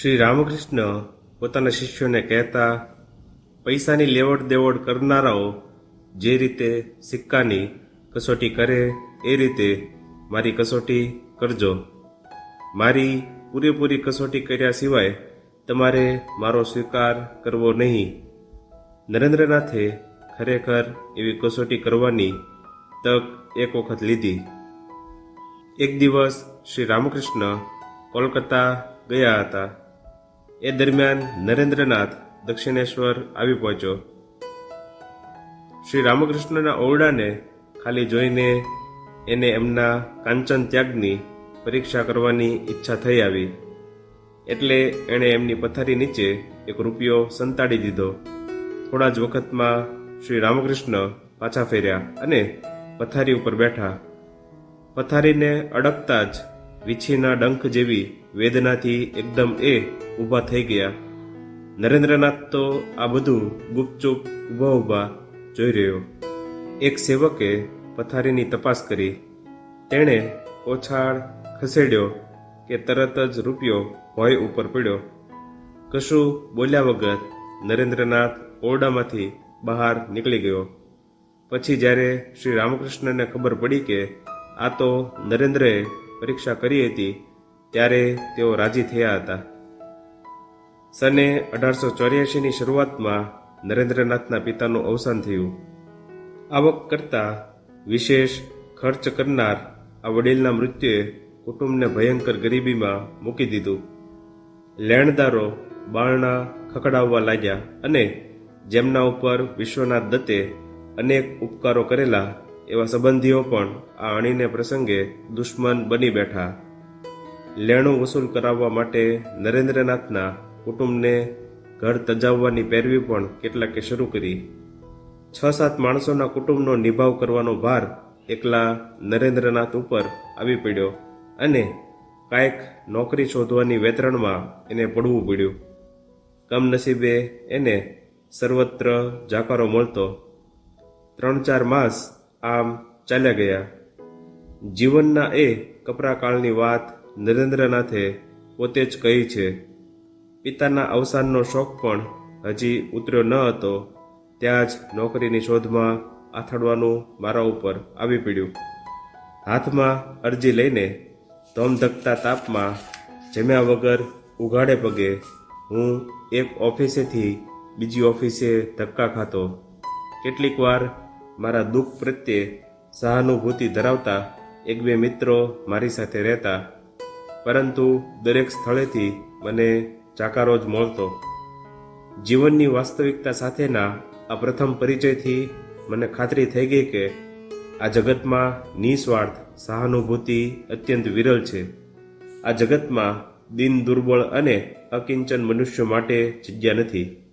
શ્રી રામકૃષ્ણ પોતાના શિષ્યોને કહેતા, પૈસાની લેવડ દેવડ કરનારાઓ જે રીતે સિક્કાની કસોટી કરે, એ રીતે મારી કસોટી કરજો. મારી પૂરેપૂરી કસોટી કર્યા સિવાય તમારે મારો સ્વીકાર કરવો નહીં. નરેન્દ્રનાથે ખરેખર એવી કસોટી કરવાની તક એક વખત લીધી. એક દિવસ શ્રી રામકૃષ્ણ કોલકાતા ગયા હતા. એ દરમિયાન નરેન્દ્રનાથ દક્ષિણેશ્વર આવી પહોંચ્યો. શ્રી રામકૃષ્ણના ઓરડાને ખાલી જોઈને એને એમના કાંચન ત્યાગની પરીક્ષા કરવાની ઈચ્છા થઈ આવી. એટલે એણે એમની પથારી નીચે એક રૂપિયો સંતાડી દીધો. થોડા જ વખતમાં શ્રી રામકૃષ્ણ પાછા ફેર્યા અને પથારી ઉપર બેઠા. પથારીને અડકતા જ વીછીના ડંખ જેવી વેદનાથી એકદમ એ ઊભા થઈ ગયા. નરેન્દ્રનાથ તો આ બધું ગુપચુપ ઊભા ઊભા જોઈ રહ્યો. એક સેવકે પથારીની તપાસ કરી. તેણે ઓછાળ ખસેડ્યો કે તરત જ રૂપિયો ભોય ઉપર પડ્યો. કશું બોલ્યા વગર નરેન્દ્રનાથ ઓરડામાંથી બહાર નીકળી ગયો. પછી જ્યારે શ્રી રામકૃષ્ણને ખબર પડી કે આ તો નરેન્દ્રએ પરીક્ષા કરી હતી, ત્યારે તેઓ રાજી થયા હતા. સને અઢારસો ચોર્યાસીની શરૂઆતમાં નરેન્દ્રનાથના પિતાનું અવસાન થયું. આવક કરતાં વિશેષ ખર્ચ કરનાર આ વડીલના મૃત્યુએ કુટુંબને ભયંકર ગરીબીમાં મૂકી દીધું. લેણદારો બારણા ખખડાવવા લાગ્યા અને જેમના ઉપર વિશ્વનાથ દત્તે અનેક ઉપકારો કરેલા એવા સંબંધીઓ પણ આ અણીને પ્રસંગે દુશ્મન બની બેઠા. લેણું વસૂલ કરાવવા માટે નરેન્દ્રનાથના કુટુંબને ઘર તજાવવાની પેરવી પણ કેટલાકે શરૂ કરી. છ સાત માણસોના કુટુંબનો નિભાવ કરવાનો ભાર એકલા નરેન્દ્રનાથ ઉપર આવી પડ્યો અને કાંઈક નોકરી શોધવાની વેતરણમાં એને પડવું પડ્યું. કમનસીબે એને સર્વત્ર જાકારો મળતો. ત્રણ ચાર માસ આમ ચાલ્યા ગયા. જીવનના એ કપરા કાળની વાત નરેન્દ્રનાથે પોતે જ કહી છે. પિતાના અવસાનનો શોખ પણ હજી ઉતર્યો ન હતો. ત્યાં જ નોકરીની શોધમાં આથડવાનું મારા ઉપર આવી પડ્યું. હાથમાં અરજી લઈને ધોમધકતા તાપમાં જમ્યા વગર ઉઘાડે પગે હું એક ઓફિસેથી બીજી ઓફિસે ધક્કા ખાતો કેટલીક વાર મારા દુઃખ પ્રત્યે સહાનુભૂતિ ધરાવતા એક બે મિત્રો મારી સાથે રહેતા. પરંતુ દરેક સ્થળેથી મને જાકારો જ મળતો. જીવનની વાસ્તવિકતા સાથેના આ પ્રથમ પરિચયથી મને ખાતરી થઈ ગઈ કે આ જગતમાં નિસ્વાર્થ સહાનુભૂતિ અત્યંત વિરલ છે. આ જગતમાં દિન દુર્બળ અને અકિંચન મનુષ્યો માટે જગ્યા નથી.